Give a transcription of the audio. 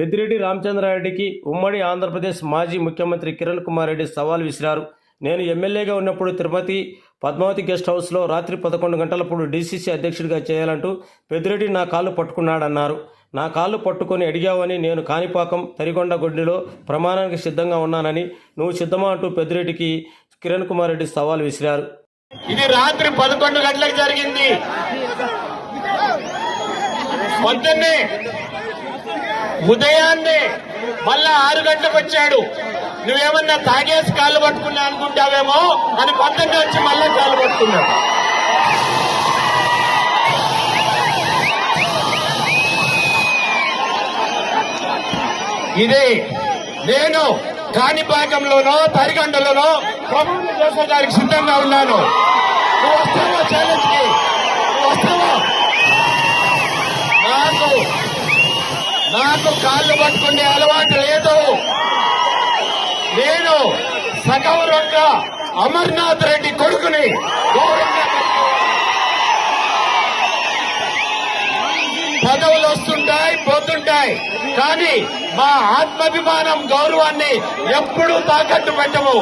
పెద్దిరెడ్డి రామచంద్రారెడ్డికి ఉమ్మడి ఆంధ్రప్రదేశ్ మాజీ ముఖ్యమంత్రి కిరణ్ కుమార్ రెడ్డి సవాల్ విసిరారు. నేను ఎమ్మెల్యేగా ఉన్నప్పుడు తిరుపతి పద్మావతి గెస్ట్ హౌస్లో రాత్రి పదకొండు గంటలప్పుడు డీసీసీ అధ్యక్షుడిగా చేయాలంటూ పెద్దిరెడ్డి నా కాళ్ళు పట్టుకున్నాడన్నారు. నా కాళ్ళు పట్టుకొని అడిగావని నేను కాణిపాకం తరిగొండ గుడ్డిలో ప్రమాణానికి సిద్ధంగా ఉన్నానని నువ్వు సిద్ధమా అంటూ పెద్దిరెడ్డికి కిరణ్ కుమార్ రెడ్డి సవాల్ విసిరారు. ఇది రాత్రి పదకొండు గంటలకు జరిగింది. పొద్దున్నే ఉదయాన్నే మళ్ళా ఆరు గంటలకు వచ్చాడు. నువ్వేమన్నా తాగేసి కాళ్ళు పట్టుకున్నా అనుకుంటావేమో అని పక్కన వచ్చి మళ్ళా కాళ్ళు పట్టుకున్నాడు. ఇదే నేను కాణిపాకంలోనో తరిగండలోనో ప్రమాణ చేసేదానికి సిద్ధంగా ఉన్నాను. నువ్వు వస్తావా? ఛాలెంజ్కి నువ్వు వస్తావా నాకు నాకు కాళ్ళు పట్టుకునే అలవాటు లేదు. నేను సగౌరవంగ అమర్నాథ్ రెడ్డి కొడుకుని గౌరవంగా పదవులు వస్తుంటాయి పోతుంటాయి. కానీ మా ఆత్మాభిమానం గౌరవాన్ని ఎప్పుడూ తాకట్టు పెట్టము.